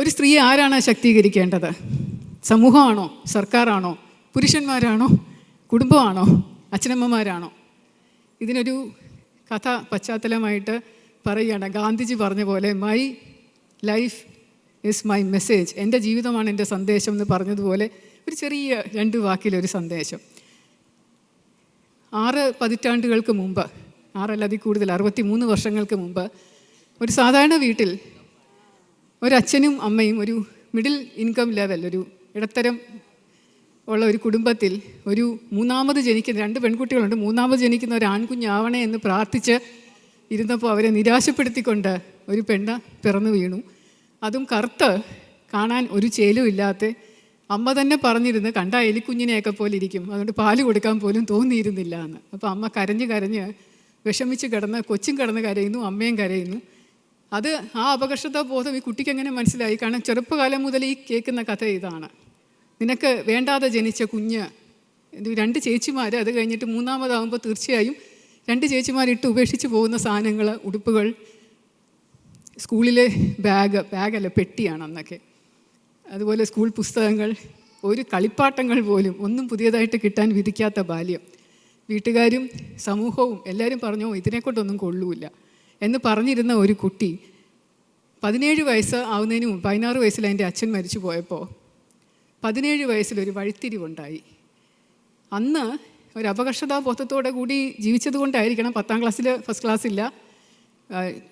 ഒരു സ്ത്രീയെ ആരാണ് ശക്തീകരിക്കേണ്ടത്? സമൂഹമാണോ? സർക്കാരാണോ? പുരുഷന്മാരാണോ? കുടുംബമാണോ? അച്ഛനമ്മമാരാണോ? ഇതിനൊരു കഥ പശ്ചാത്തലമായിട്ട് പറയുകയാണ്. ഗാന്ധിജി പറഞ്ഞ പോലെ my life is my message എന്റെ ജീവിതമാണ് എന്റെ സന്ദേശം എന്ന് പറഞ്ഞതുപോലെ ഒരു ചെറിയ രണ്ട് വാക്കിലൊരു സന്ദേശം. ആറ് പതിറ്റാണ്ടുകൾക്ക് മുമ്പ് ആറല്ല കൂടുതൽ അറുപത്തി മൂന്ന് വർഷങ്ങൾക്ക് മുമ്പ് ഒരു സാധാരണ വീട്ടിൽ ഒരച്ഛനും അമ്മയും ഒരു മിഡിൽ ഇൻകം ലെവൽ ഒരു ഇടത്തരം ഉള്ള ഒരു കുടുംബത്തിൽ ഒരു മൂന്നാമത് ജനിക്കുന്ന രണ്ട് പെൺകുട്ടികളുണ്ട് മൂന്നാമത് ജനിക്കുന്ന ഒരു ആൺകുഞ്ഞാവണേ എന്ന് പ്രാർത്ഥിച്ച് ഇരുന്നപ്പോൾ അവരെ നിരാശപ്പെടുത്തിക്കൊണ്ട് ഒരു പെണ്ണ് പിറന്നു വീണു. അതും കറുത്ത് കാണാൻ ഒരു ചേലും ഇല്ലാത്ത അമ്മ തന്നെ പറഞ്ഞിരുന്നു കണ്ട എലിക്കുഞ്ഞിനെയൊക്കെ പോലെ ഇരിക്കും അതുകൊണ്ട് പാൽ കൊടുക്കാൻ പോലും തോന്നിയിരുന്നില്ല എന്ന്. അപ്പോൾ അമ്മ കരഞ്ഞ് കരഞ്ഞ് വിഷമിച്ച് കിടന്ന് കൊച്ചും കിടന്ന് കരയുന്നു അമ്മയും കരയുന്നു. അത് ആ അപകർഷത ബോധം ഈ കുട്ടിക്ക് എങ്ങനെ മനസ്സിലായി? കാരണം ചെറുപ്പകാലം മുതൽ ഈ കേൾക്കുന്ന കഥ ഇതാണ്. നിനക്ക് വേണ്ടാതെ ജനിച്ച കുഞ്ഞ് രണ്ട് ചേച്ചിമാർ അത് കഴിഞ്ഞിട്ട് മൂന്നാമതാവുമ്പോൾ തീർച്ചയായും രണ്ട് ചേച്ചിമാരിട്ട് ഉപേക്ഷിച്ച് പോകുന്ന സാധനങ്ങൾ ഉടുപ്പുകൾ സ്കൂളിലെ ബാഗ് ബാഗല്ല പെട്ടിയാണ് അന്നൊക്കെ. അതുപോലെ സ്കൂൾ പുസ്തകങ്ങൾ ഒരു കളിപ്പാട്ടങ്ങൾ പോലും ഒന്നും പുതിയതായിട്ട് കിട്ടാൻ വിധിക്കാത്ത ബാല്യം. വീട്ടുകാരും സമൂഹവും എല്ലാവരും പറഞ്ഞു "ഓ, ഇതിനെക്കൊണ്ടൊന്നും കൊള്ളൂല. എന്ന് പറഞ്ഞിരുന്ന ഒരു കുട്ടി പതിനേഴ് വയസ്സ് ആവുന്നതിന് മുമ്പ് പതിനാറ് വയസ്സിൽ എന്റെ അച്ഛൻ മരിച്ചു പോയപ്പോൾ പതിനേഴ് വയസ്സിലൊരു വഴിത്തിരിവുണ്ടായി. അന്ന് ഒരു അപകർഷതാബോധത്തോടെ കൂടി ജീവിച്ചത് കൊണ്ടായിരിക്കണം പത്താം ക്ലാസ്സിൽ ഫസ്റ്റ് ക്ലാസ് ഇല്ല.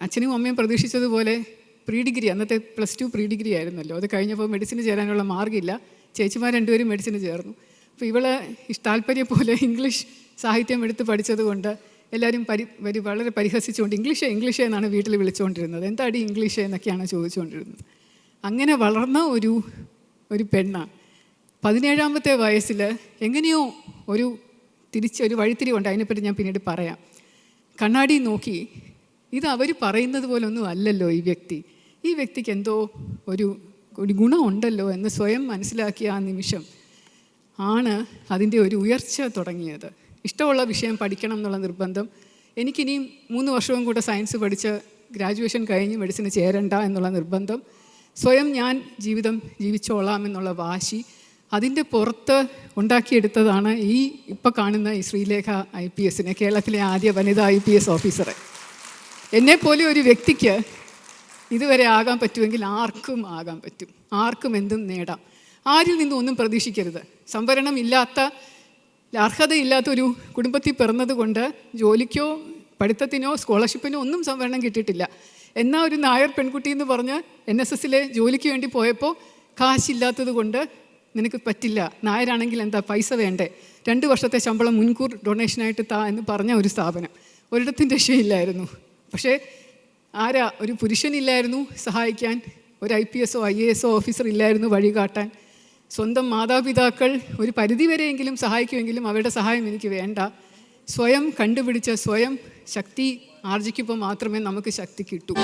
അച്ഛനും അമ്മയും പ്രതീക്ഷിച്ചതുപോലെ പ്രീ ഡിഗ്രി അന്നത്തെ പ്ലസ് ടു പ്രീ ഡിഗ്രി ആയിരുന്നല്ലോ. അത് കഴിഞ്ഞപ്പോൾ മെഡിസിന് ചേരാനുള്ള മാർഗമില്ല. ചേച്ചിമാർ രണ്ടുപേരും മെഡിസിന് ചേർന്നു. അപ്പോൾ ഇവൾ താല്പര്യം പോലെ ഇംഗ്ലീഷ് സാഹിത്യം എടുത്ത് പഠിച്ചത് കൊണ്ട് എല്ലാവരും പരി വരി വളരെ പരിഹസിച്ചുകൊണ്ട് ഇംഗ്ലീഷ് ഇംഗ്ലീഷ് എന്നാണ് വീട്ടിൽ വിളിച്ചുകൊണ്ടിരുന്നത്. എന്താടി ഇംഗ്ലീഷ് എന്നൊക്കെയാണ് ചോദിച്ചുകൊണ്ടിരുന്നത്. അങ്ങനെ വളർന്ന ഒരു ഒരു പെണ്ണാണ് പതിനേഴാമത്തെ വയസ്സിൽ എങ്ങനെയോ ഒരു തിരിച്ച് ഒരു വഴിത്തിരിവുണ്ട്. അതിനെപ്പറ്റി ഞാൻ പിന്നീട് പറയാം. കണ്ണാടി നോക്കി ഇത് അവർ പറയുന്നത് പോലൊന്നും അല്ലല്ലോ ഈ വ്യക്തി. ഈ വ്യക്തിക്ക് എന്തോ ഒരു ഒരു ഗുണമുണ്ടല്ലോ എന്ന് സ്വയം മനസ്സിലാക്കിയ ആ നിമിഷം ആണ് അതിന്റെ ഒരു ഉയർച്ച തുടങ്ങിയത്. ഇഷ്ടമുള്ള വിഷയം പഠിക്കണം എന്നുള്ള നിർബന്ധം. എനിക്കിനിയും മൂന്ന് വർഷവും കൂടെ സയൻസ് പഠിച്ച് ഗ്രാജുവേഷൻ കഴിഞ്ഞ് മെഡിസിന് ചേരണ്ട എന്നുള്ള നിർബന്ധം. സ്വയം ഞാൻ ജീവിതം ജീവിച്ചോളാം എന്നുള്ള വാശി അതിന്റെ പുറത്ത് ഉണ്ടാക്കിയെടുത്തതാണ് ഈ ഇപ്പോൾ കാണുന്ന ഈ ശ്രീലേഖ ഐ പി എസിനെ കേരളത്തിലെ ആദ്യ വനിതാ ഐ പി എസ് ഓഫീസറെ. എന്നെപ്പോലെ ഒരു വ്യക്തിക്ക് ഇതുവരെ ആകാൻ പറ്റുമെങ്കിൽ ആർക്കും ആകാൻ പറ്റും. ആർക്കും എന്തും നേടാം. ആരിൽ നിന്നും ഒന്നും പ്രതീക്ഷിക്കരുത്. സംവരണം ഇല്ലാത്ത അർഹതയില്ലാത്ത ഒരു കുടുംബത്തിൽ പിറന്നത് കൊണ്ട് ജോലിക്കോ പഠിത്തത്തിനോ സ്കോളർഷിപ്പിനോ ഒന്നും സംവരണം കിട്ടിയിട്ടില്ല. എന്നാൽ ഒരു നായർ പെൺകുട്ടി എന്ന് പറഞ്ഞ് എൻ എസ് എസിലെ ജോലിക്ക് വേണ്ടി പോയപ്പോൾ കാശില്ലാത്തത് കൊണ്ട് നിനക്ക് പറ്റില്ല നായരാണെങ്കിൽ എന്താ പൈസ വേണ്ടേ? രണ്ട് വർഷത്തെ ശമ്പളം മുൻകൂർ ഡൊണേഷനായിട്ട് താ എന്ന് പറഞ്ഞ ഒരു സ്ഥാപനം. ഒരിടത്തും രക്ഷയില്ലായിരുന്നു. പക്ഷേ ആരാ? ഒരു പുരുഷനില്ലായിരുന്നു സഹായിക്കാൻ ഒരു ഐ പി എസോ ഐ എ എസോ ഓഫീസർ ഇല്ലായിരുന്നു വഴികാട്ടാൻ സ്വന്തം മാതാപിതാക്കൾ ഒരു പരിധിവരെയെങ്കിലും സഹായിക്കുമെങ്കിലും അവരുടെ സഹായം എനിക്ക് വേണ്ട. സ്വയം കണ്ടുപിടിച്ച സ്വയം ശക്തി ആർജിക്കുമ്പോൾ മാത്രമേ നമുക്ക് ശക്തി കിട്ടൂ.